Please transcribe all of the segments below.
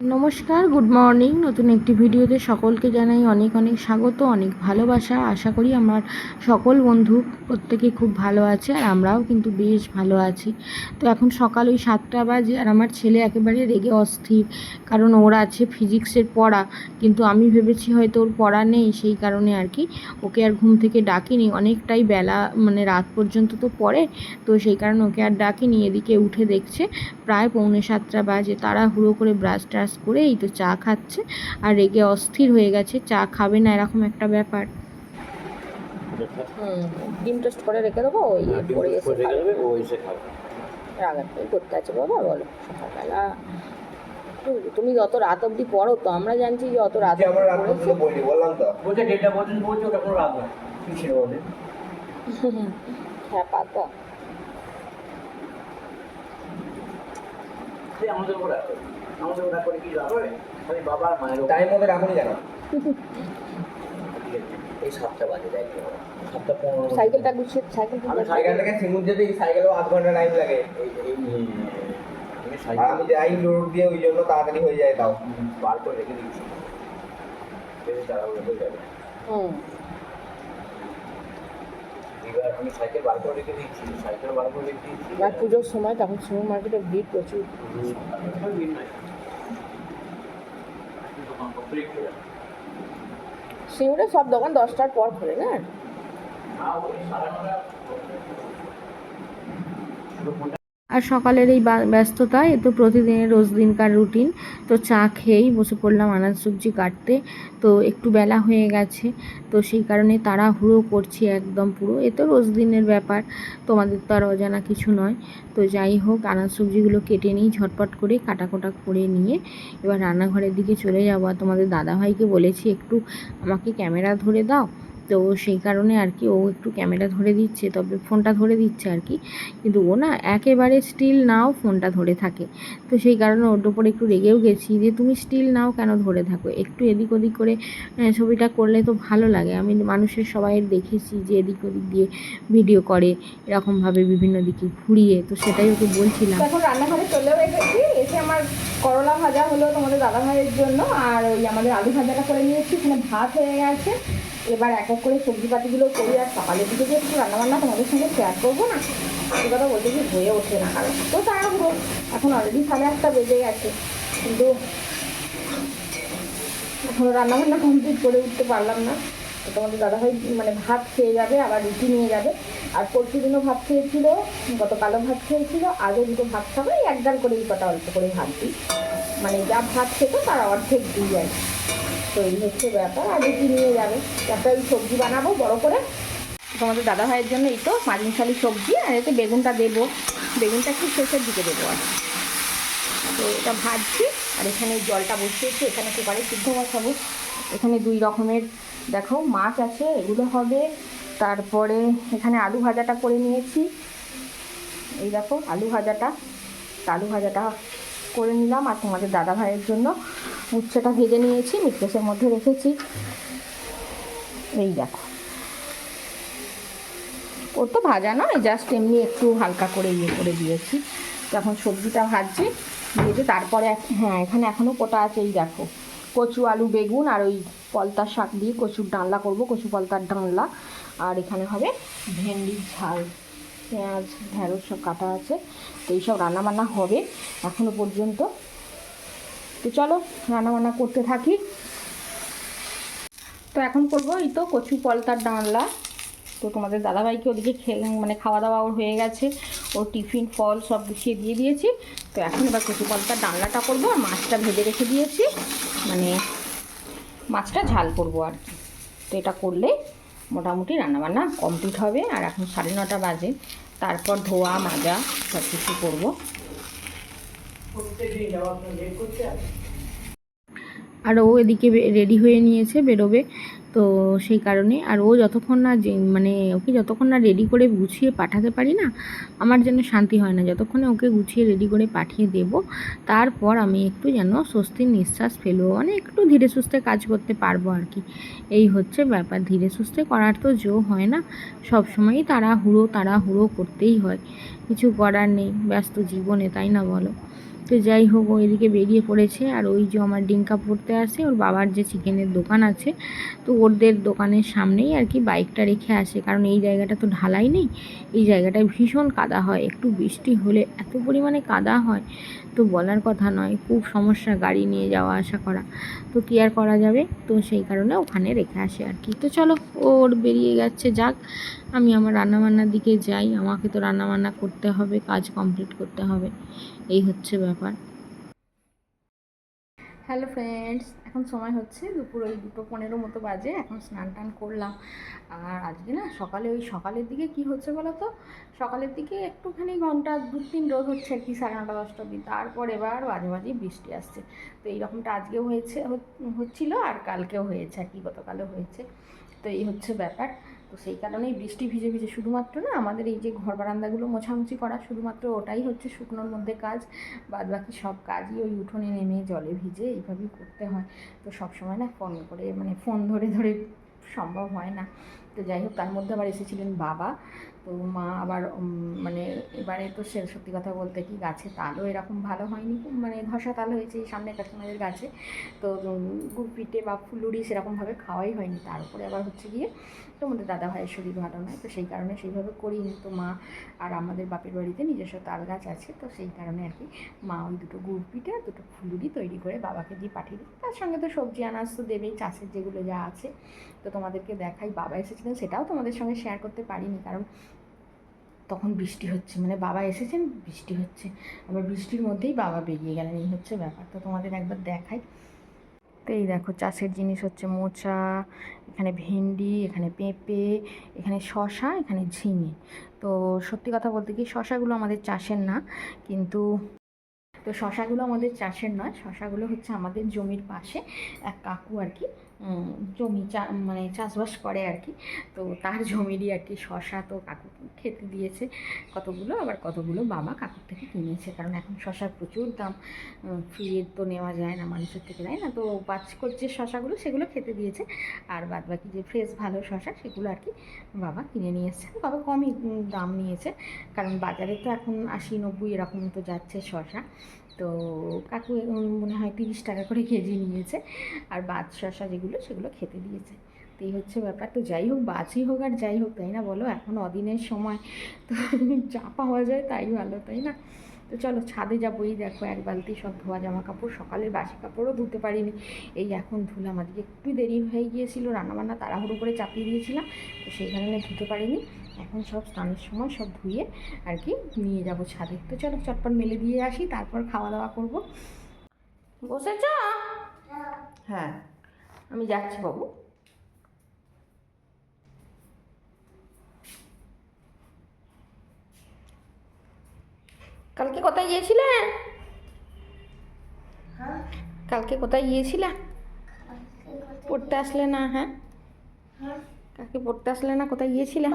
নমস্কার, good morning. নতুন একটি ভিডিওতে সকলকে জানাই অনেক অনেক স্বাগত, অনেক ভালোবাসা। আশা করি আমার সকল বন্ধু প্রত্যেকে খুব ভালো আছে আর আমরাও কিন্তু বেশ ভালো আছি। তো এখন সকাল ওই সাতটা বাজে আর আমার ছেলে একেবারে রেগে অস্থির, কারণ ওর আছে ফিজিক্সের পড়া। কিন্তু আমি ভেবেছি হয়তো ওর পড়া নেই, সেই কারণে আর কি ওকে আর ঘুম থেকে ডাকিনি। অনেকটাই বেলা মানে রাত পর্যন্ত তো পড়ে, তো সেই কারণে ওকে আর ডাকিনি। এদিকে উঠে দেখছে প্রায় পৌনে সাতটা বাজে। তাড়াহুড়ো করে ব্রাশ করে এই তো চা খাচ্ছে। আর রেগে অস্থির হয়ে গেছে চা খাবে না এরকম একটা ব্যাপার। হুম ডিম টোস্ট করে রেখে দেবো ওই পরে এসে খাবে। রাগাটাই করতে আছে বাবা বলো। সকালবেলা তুমি- তুমি যত রাত অবধি পড়ো তো আমরা জানছি যে অত রাত আমরা রাত অবধি পর্যন্ত বলি বললাম তো। বলছে দেড়টা পর্যন্ত বলছে ওটা কোনো রাত নয় কিসের বলে হ্যাঁ পাতা। সে আমাদের উপর রাখে আমাদের করে কি লাভ হবে? খালি বাবা মায়ের টাইম মতো রাখুনি কেন ঠিক আছে। এই সাতটা বাজে যাই সাতটা সাইকেলটা গুছিয়ে সাইকেল আমি সাইকেলটাকে সিঙ্গুর যেতে এই সাইকেলেও আধ ঘণ্টা টাইম লাগে। এই এই নিয়ে আমি যাই রোড দিয়ে ওই জন্য তাড়াতাড়ি হয়ে যায় তাও। বার করে রেখে দিয়েছি। বেশি তাড়াহুড়ো হয়ে যাবে। হুম। এবার আমি সাইকেল বার করে রেখে দিয়েছি সাইকেল বার করে রেখে দিয়েছি। আর পুজোর সময় তখন সুপার মার্কেটে ভিড় প্রচুর। ভিড় নাই। সিঙ্গুরে সব দোকান দশটার পর খোলে না? আর সকালের এই ব্যস্ততা, এ তো প্রতিদিনের রোজ দিনকার রুটিন। তো চা খেয়েই বসে পড়লাম আনাজ সবজি কাটতে। তো একটু বেলা হয়ে গেছে, তো সেই কারণে তাড়াহুড়ো করছি একদম পুরো। এ তো রোজ দিনের ব্যাপার, তোমাদের তো আর অজানা কিছু নয়। তো যাই হোক, আনাজ সবজিগুলো কেটে নিই, ঝটপট করে কাটা কোটা করে নিয়ে এবার রান্নাঘরের দিকে চলে যাব। আর তোমাদের দাদাভাইকে বলেছি, একটু আমাকে ক্যামেরা ধরে দাও। তো সেই কারণে আর কি ও একটু ক্যামেরা ধরে দিচ্ছে, তবে ফোনটা ধরে দিচ্ছে আর কি। কিন্তু ও না একেবারে স্টিল নাও ফোনটা ধরে থাকে। তো সেই কারণে ওর ওপর একটু রেগেও গেছি যে, তুমি স্টিল নাও কেন ধরে থাকো? একটু এদিক ওদিক করে ছবিটা করলে তো ভালো লাগে। আমি মানুষের সবাই দেখেছি যে, এদিক ওদিক দিয়ে ভিডিও করে, এরকমভাবে বিভিন্ন দিকে ঘুরিয়ে। তো সেটাই ওকে বলছিলাম। এখন রান্নাঘরে চলেও এসেছি। এসে আমার করলা ভাজা হলো তোমাদের দাদা ভাইয়ের জন্য। আর ওই আমাদের আলু ভাজাটা করে নিয়েছি। এখানে ভাত হয়ে গেছে। এবার এক এক করে সবজি পাতিগুলো করি আর সকালের দিকে যে একটু রান্নাবান্না তোমাদের সঙ্গে শেয়ার করব না, সে কথা বলতে কি হয়ে ওঠে না, কারণ তো তাড়াহুড়ো, এখন অলরেডি সাড়ে আটটা বেজে গেছে কিন্তু এখনও রান্নাবান্না কমপ্লিট করে উঠতে পারলাম না তোমাদের দাদাভাই মানে ভাত খেয়ে যাবে, আবার রুটি নিয়ে যাবে, আর পরশু দিনও ভাত খেয়েছিল, গতকালও ভাত খেয়েছিল আজও দুটো ভাত খাবে এক ডাল করে এই কটা অল্প করে ভাত দিই মানে যা ভাত খেত তার অর্ধেক আর কি। তো এই হচ্ছে ব্যাপার, আর রুটি নিয়ে যাবে। একটা ওই সবজি বানাবো, বড় করে। তোমাদের দাদা ভাইয়ের জন্য এই তো পাঁচমিশালি সবজি, আর এতে বেগুনটা দেবো। বেগুনটা একটু শেষের দিকে দেবো আর তো এটা ভাজছি, আর এখানে জলটা বসিয়েছি, এখানে কুকারে সিদ্ধ বসাবো। এখানে দুই রকমের, দেখো, মাছ আছে, এগুলো হবে। তারপরে এখানে আলু ভাজাটা করে নিয়েছি। এই দেখো, আলু ভাজাটা আলু ভাজাটা করে নিলাম আর তোমাদের দাদা ভাইয়ের জন্য। উচ্ছেটা ভেজে নিয়েছি, মিটকেসের মধ্যে রেখেছি। এই দেখো। ওর তো ভাজা নয় জাস্ট এমনি একটু হালকা করে ইয়ে করে দিয়েছি। যখন সবজিটা ভাজছি দিয়েছি তারপরে হ্যাঁ এখানে এখনও কোটা আছে, এই দেখো। কচু, আলু, বেগুন আর ওই পলতার শাক দিয়ে কচুর ডালনা করব, কচু পলতার ডালনা আর এখানে হবে ভেন্ডির ঝাল, পেঁয়াজ ঢেঁড়স সব কাটা আছে। তো এইসব রান্নাবান্না হবে এখনও পর্যন্ত। তো চলো রান্নাবান্না করতে থাকি। তো এখন করব এই তো কচু পলতার ডালনা তো তোমাদের দাদাভাইকে ওদিকে খেয়ে মানে খাওয়া দাওয়া ওর হয়ে গেছে। ওর টিফিন, ফল সব গুছিয়ে দিয়ে দিয়েছি। তো এখন এবার কচু পলতার ডালনাটা করব আর মাছটা ভেজে রেখে দিয়েছি। মানে মাছটা ঝাল করব আর কি। তো এটা করলে মোটামুটি রান্নাবান্না কমপ্লিট হবে আর এখন সাড়ে নটা বাজে। তারপর ধোয়া, মাজা সব কিছু করব প্রত্যেকদিন যাওয়ার জন্য লেট করতে হবে আর ও এদিকে রেডি হয়ে নিয়েছে বেরোবে, তো সেই কারণে। আর ও যতক্ষণ না মানে ওকে যতক্ষণ না রেডি করে গুছিয়ে পাঠাতে পারি না, আমার যেন শান্তি হয় না। যতক্ষণে ওকে গুছিয়ে রেডি করে পাঠিয়ে দেব, তারপর আমি একটু যেন স্বস্তির নিঃশ্বাস ফেলব মানে একটু ধীরে সুস্থে কাজ করতে পারব আর কি। এই হচ্ছে ব্যাপার। ধীরে সুস্থে করার তো জো হয় না, সব সময়ই তারা হুড়ো তারা হুড়ো করতেই হয়। কিছু করার নেই, ব্যস্ত জীবনে, তাই না বলো? তো যাই হোক ওইদিকে বেরিয়ে পড়েছে আর ওই যে আমার ডিঙ্কা পড়তে আসে, ওর বাবার যে চিকেনের দোকান আছে, তো ওদের দোকানের সামনেই আর কি বাইকটা রেখে আসে। কারণ এই জায়গাটা তো ঢালাই নেই, এই জায়গাটায় ভীষণ কাদা হয়, একটু বৃষ্টি হলে এত পরিমাণে কাদা হয়। তো বলার কথা নয়, খুব সমস্যা গাড়ি নিয়ে যাওয়া, আসা করা। তো কী আর করা যাবে? তো সেই কারণে ওখানে রেখে আসে আর কি। তো চলো, ওর বেরিয়ে গেছে, যাক। আমি আমার রান্নাবান্নার দিকে যাই। আমাকে তো রান্নাবান্না করতে হবে, কাজ কমপ্লিট করতে হবে। এই হচ্ছে ব্যাপার। হ্যালো ফ্রেন্ডস এখন সময় হচ্ছে, দুপুর ওই দুটো পনেরো মতো বাজে, এখন স্নান টান করলাম। আর আজকে না সকালে ওই সকালের দিকে কি হচ্ছে বলো তো সকালের দিকে একটুখানি ঘণ্টা দু তিন রোদ হচ্ছে আর কি, সাড়ে নটা, দশটা দিন তারপর এবার মাঝে মাঝে বৃষ্টি আসছে। তো এইরকমটা আজকেও হয়েছে হচ্ছিল হচ্ছিল আর কালকেও হয়েছে আর কি, গতকালও হয়েছে। তো এই হচ্ছে ব্যাপার। তো সেই কারণেই বৃষ্টি ভিজে ভিজে শুধুমাত্র না আমাদের এই যে ঘর বারান্দাগুলো মোছামুছি করা শুধুমাত্র ওটাই হচ্ছে শুকনোর মধ্যে কাজ। বাদ বাকি সব কাজই ওই উঠোনে নেমে জলে ভিজে এইভাবেই করতে হয়। তো সব সময় না ফোন করে মানে ফোন ধরে ধরে সম্ভব হয় না। তো যাই হোক, তার মধ্যে আবার এসেছিলেন বাবা। তো মা আবার মানে এবারে তো সে সত্যি কথা বলতে কি গাছে তালও এরকম ভালো হয়নি মানে ধসা তাল হয়েছে সামনে কাস্টমারের গাছে। তো পিঠে বা ফুলুরি সেরকমভাবে খাওয়াই হয়নি। তার উপরে আবার হচ্ছে গিয়ে তো তোমাদের দাদা ভাইয়ের শরীর ভালো নয়। তো সেই কারণে সেইভাবে করিনি। তো মা আর আমাদের বাপের বাড়িতে নিজস্ব তাল গাছ আছে। তো সেই কারণে আর কি মা ওই দুটো গুড় পিঠে দুটো ফুলুরি তৈরি করে বাবাকে দিয়ে পাঠিয়ে দিই। তার সঙ্গে তো সবজি আনাজ তো দেবেই, চাষের যেগুলো যা আছে। তো তোমাদেরকে দেখাই, বাবা এসেছিলেন সেটাও তোমাদের সঙ্গে শেয়ার করতে পারিনি। কারণ তখন বৃষ্টি হচ্ছে মানে বাবা এসেছেন, বৃষ্টি হচ্ছে। আবার বৃষ্টির মধ্যেই বাবা বেরিয়ে গেলেন, এই হচ্ছে ব্যাপার। তো তোমাদের একবার দেখাই। তো এই দেখো, চাষের জিনিস হচ্ছে মোচা, এখানে ভেন্ডি, এখানে পেঁপে, এখানে শশা এখানে ঝিঙে। তো সত্যি কথা বলতে কি শশাগুলো আমাদের চাষের না, কিন্তু তো শশাগুলো আমাদের চাষের নয় শশাগুলো হচ্ছে আমাদের জমির পাশে এক কাকু আর কি জমি চা মানে চাষবাস করে আর কি। তো তার জমিরই আর কি শশা তো কাকু খেতে দিয়েছে। কতগুলো? আবার কতগুলো বাবা কাকুর থেকে কিনেছে। কারণ এখন শশার প্রচুর দাম। ফ্রিয়ে তো নেওয়া যায় না মানুষের থেকে, তাই না? তো পাঁচ যে শশাগুলো, সেগুলো খেতে দিয়েছে। আর বাদ বাকি যে ফ্রেশ ভালো শশা, সেগুলো আর কি বাবা কিনে নিয়ে এসছে। বাবা কমই দাম নিয়েছে। কারণ বাজারে তো এখন আশি নব্বই এরকম তো যাচ্ছে শশা। তো কাকু মনে হয় তিরিশ টাকা করে কেজি নিয়েছে। আর বাদ শশা যেগুলো সেগুলো খেতে দিয়েছে। তো এই হচ্ছে ব্যাপার। তো যাই হোক বাছই হোক আর যাই হোক তাই না বলো? এখন অদিনের সময়। তো যা পাওয়া যায় তাই ভালো তাই না? তো চলো ছাদে যাব এই দেখো এক বালতি সব ধোয়া জামা কাপড় সকালের বাসি কাপড়ও ধুতে পারিনি। এই এখন ধুলাম। আজকে একটু দেরি হয়ে গিয়েছিল রান্নাবান্না তাড়াহুড়ো করে চাপিয়ে দিয়েছিলাম তো সেই কারণে ধুতে পারিনি। এখন সব স্নানের সময় সব ধুয়ে আর কি নিয়ে যাব ছাদে। তো চলো চটপট মেলে দিয়ে আসি তারপর খাওয়া দাওয়া করব। বসেছ? হ্যাঁ। আমি যাচ্ছি বাবু। কালকে কোথায় গিয়েছিলে কালকে কোথায় গিয়েছিলে পড়তে আসলে না হ্যাঁ? কালকে পড়তে আসলে না কোথায় গিয়েছিলে।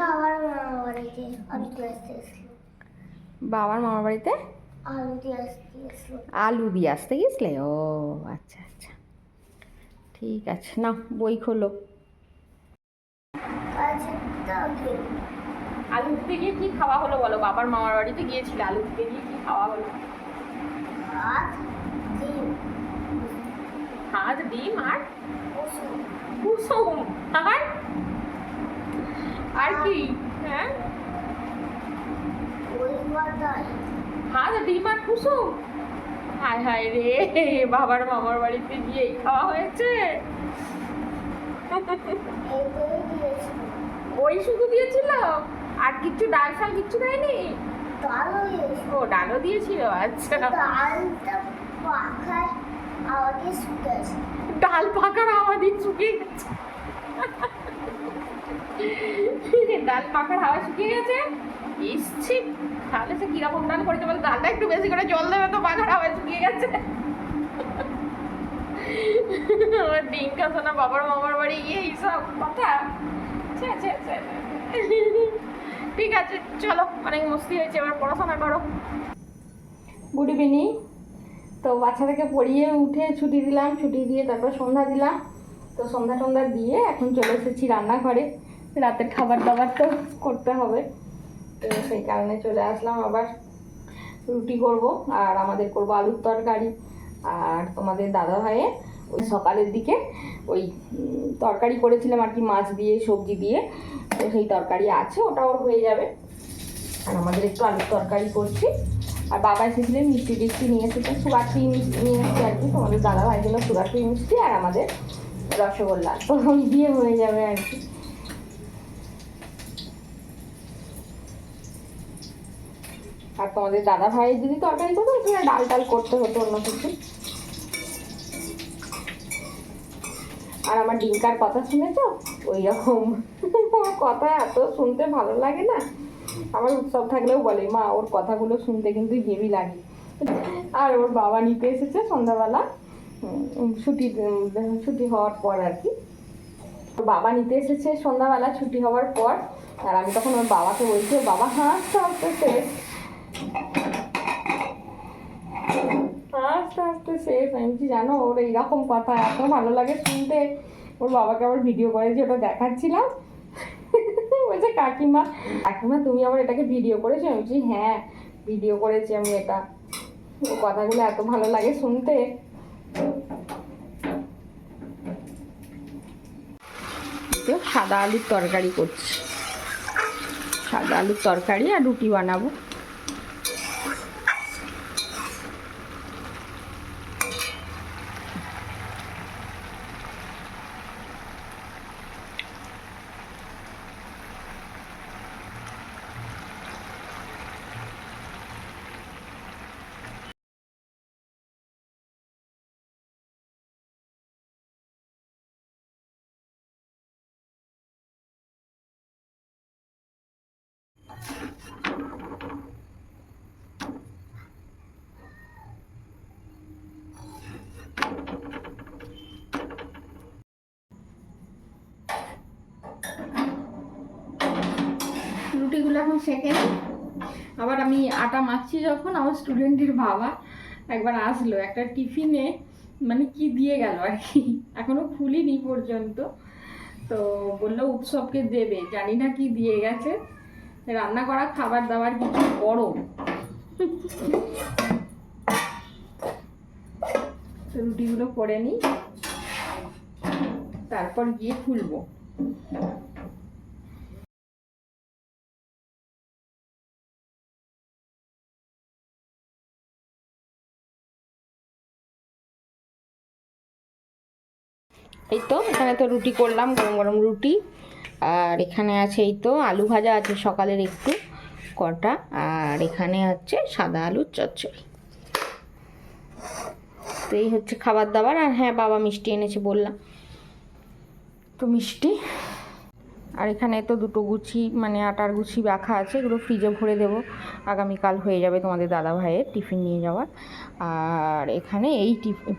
বাবার মামার বাড়িতে? দিয়ে আসতে আলু দিয়ে আসতে গেছিলে ও আচ্ছা আচ্ছা। ঠিক আছে না বই খোলো। আলু দিতে গিয়ে কি খাওয়া হলো বলো? বাবার মামার বাড়িতে গিয়েছিল আলু দিতে গিয়ে কি খাওয়া হলো? ভাত, ডিম আর কুসুম। আর? আর কি? হ্যাঁ? ভাত, ডিম আর কুসুম? হায় হায় রে, বাবার মামার বাড়িতে গিয়ে খাওয়া হয়েছে? ওই শুধু দিয়েছিল? আর কিছু ডাল ফাল কিচ্ছু দেয়নি? ও, ডালও দিয়েছিল আচ্ছা। ডাল পাকার আমাদের শুকিয়ে গেছে। ডাল পাকার হাওয়া শুকিয়ে গেছে? ইসছি তাহলে সে কীরকম ডাল করেছে বলে ডালটা একটু বেশি করে জল দেবে তো পাকার হাওয়া শুকিয়ে গেছে। আমার ডিঙ্কা শোনা বাবার মামার বাড়ি গিয়ে এইসব কথা। ঠিক আছে, চলো, অনেক মস্তি হয়েছে, এবার পড়াশোনা করো। গুড ইভিনিং তো বাচ্চাটাকে পড়িয়ে উঠে ছুটি দিলাম, ছুটি দিয়ে তারপর সন্ধ্যা দিলাম। তো সন্ধ্যা টন্ধ্যা দিয়ে এখন চলে এসেছি রান্নাঘরে। রাতের খাবার দাবার তো করতে হবে। তো সেই কারণে চলে আসলাম আবার। রুটি করব আর আমাদের করব আলুর তরকারি। আর তোমাদের দাদা ভাইয়ের ওই সকালের দিকে ওই তরকারি করেছিলাম আর কি, মাছ দিয়ে, সবজি দিয়ে। তো সেই তরকারি আছে ওটা ওর হয়ে যাবে। আর আমাদের একটু আলুর তরকারি করছি। আর বাবা এসেছিলেন, মিষ্টি টিষ্টি নিয়ে এসেছেন সুগার ফ্রি মিষ্টি নিয়ে এসেছে আর কি। তোমাদের দাদা ভাই জন্য সুগার ফ্রি মিষ্টি আর আমাদের রসগোল্লা। তো ওই দিয়ে হয়ে যাবে আর কি। আর তোমাদের দাদা ভাইয়ের যদি তরকারি করতো এখানে ডাল টাল করতে হতো অন্য কিছু। আর আমার ডিঙ্কার কথা শুনেছো? ওই রকম ওর কথা এত শুনতে ভালো লাগে না। আমার উৎসব থাকলেও বলে, মা, ওর কথাগুলো শুনতে কিন্তু হেভি লাগে। আর ওর বাবা নিতে এসেছে সন্ধ্যাবেলা ছুটি ছুটি হওয়ার পর আর কি। ওর বাবা নিতে এসেছে সন্ধ্যাবেলা ছুটি হওয়ার পর। আর আমি তখন ওর বাবাকে বলছি, বাবা হাসতে হাসতে শেষ হাসতে হাসতে শেষ আমি বলছি, জানো ওর এইরকম কথা এত ভালো লাগে শুনতে। ওর বাবাকে আবার ভিডিও করেছি ওটা দেখাচ্ছিলাম। বলছে কাকিমা কাকিমা তুমি আবার এটাকে ভিডিও করেছ? আমি বলছি হ্যাঁ ভিডিও করেছি আমি এটা। ও কথাগুলো এত ভালো লাগে শুনতে। সাদা আলুর তরকারি করছি। সাদা আলুর তরকারি আর রুটি বানাবো। রুটিগুলো এখন সেঁকে আবার আমি আটা মাখছি যখন, আমার স্টুডেন্টের বাবা একবার আসলো, একটা টিফিনে মানে কি দিয়ে গেল আর কি, এখনও খুলিনি পর্যন্ত। তো বলল, উৎসবকে দেবে। জানি না কি দিয়ে গেছে। রান্না করা খাবার দাবার কিছু গরম। রুটিগুলো করে নিই। তারপর গিয়ে খুলবো। এই তো, এখানে তো রুটি করলাম, গরম গরম রুটি। আর এখানে আছে এই তো আলু ভাজা আছে সকালের একটু, কটা। আর এখানে হচ্ছে সাদা আলুর চচ্চড়ি। তো এই হচ্ছে খাবার দাবার। আর হ্যাঁ বাবা মিষ্টি এনেছে বললাম। তো মিষ্টি। আর এখানে তো দুটো গুছি মানে আটার গুছি রাখা আছে, এগুলো ফ্রিজে ভরে দেবো। আগামীকাল হয়ে যাবে তোমাদের দাদা ভাইয়ের টিফিন নিয়ে যাওয়ার। আর এখানে এই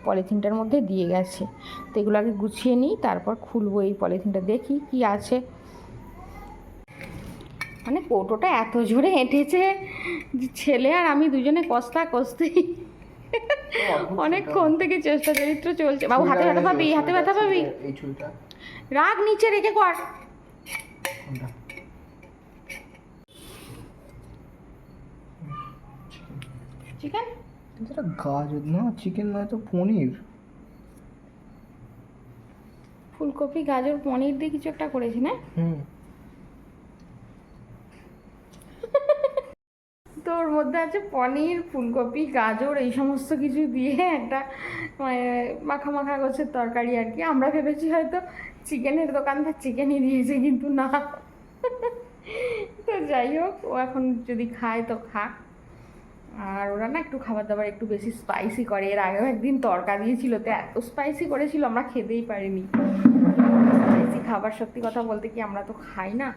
পলিথিনটার মধ্যে দিয়ে গেছে। তো এগুলো আগে গুছিয়ে নিই, তারপর খুলবো এই পলিথিনটা। দেখি কি আছে। মানে কৌটোটা এত জোরে হেঁটেছে ছেলে আর আমি দুজনে কস্তা কস্তি। অনেকক্ষণ থেকে চেষ্টা চরিত্র চলছে। বাবু হাতে ব্যথা পাবি হাতে ব্যথা পাবি? রাগ নিচে রেখে কর। চিকেন? এটা গাজর না চিকেন নয় তো পনির। ফুলকপি গাজর পনির দিয়ে কিছু একটা করেছি না? হুম। তো ওর মধ্যে আছে পনির, ফুলকপি, গাজর, এই সমস্ত কিছু দিয়ে একটা মানে মাখা মাখা গোছের তরকারি আর কি। আমরা ভেবেছি হয়তো চিকেনের দোকানদার চিকেনই দিয়েছে, কিন্তু না। তো যাই হোক, ও এখন যদি খায় তো খাক। আর ওরা না একটু খাবার দাবার একটু বেশি স্পাইসি করে। এর আগেও একদিন তরকা দিয়েছিল, তো এত স্পাইসি করেছিল, আমরা খেতেই পারিনি। স্পাইসি খাবার সত্যি কথা বলতে কি আমরা তো খাই না।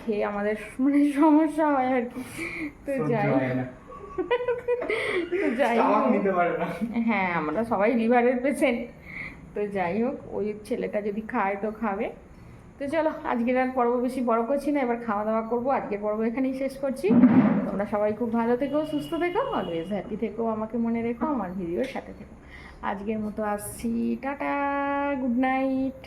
খেয়ে আমাদের মানে সমস্যা হয় আর কি। তো যাই। তো যাই হ্যাঁ আমরা সবাই লিভারের পেশেন্ট তো যাই হোক ওই ছেলেটা যদি খায় তো খাবে। তো চলো আজকের আর পর্ব বেশি বড় করছি না এবার খাওয়া দাওয়া করব। আজকের পর্ব এখানেই শেষ করছি। তোমরা সবাই খুব ভালো থেকো সুস্থ থেকো অলওয়েজ হ্যাপি থেকো আমাকে মনে রেখো আমার ভিডিওর সাথে থেকো। আজকের মতো আসছি টাটা গুড নাইট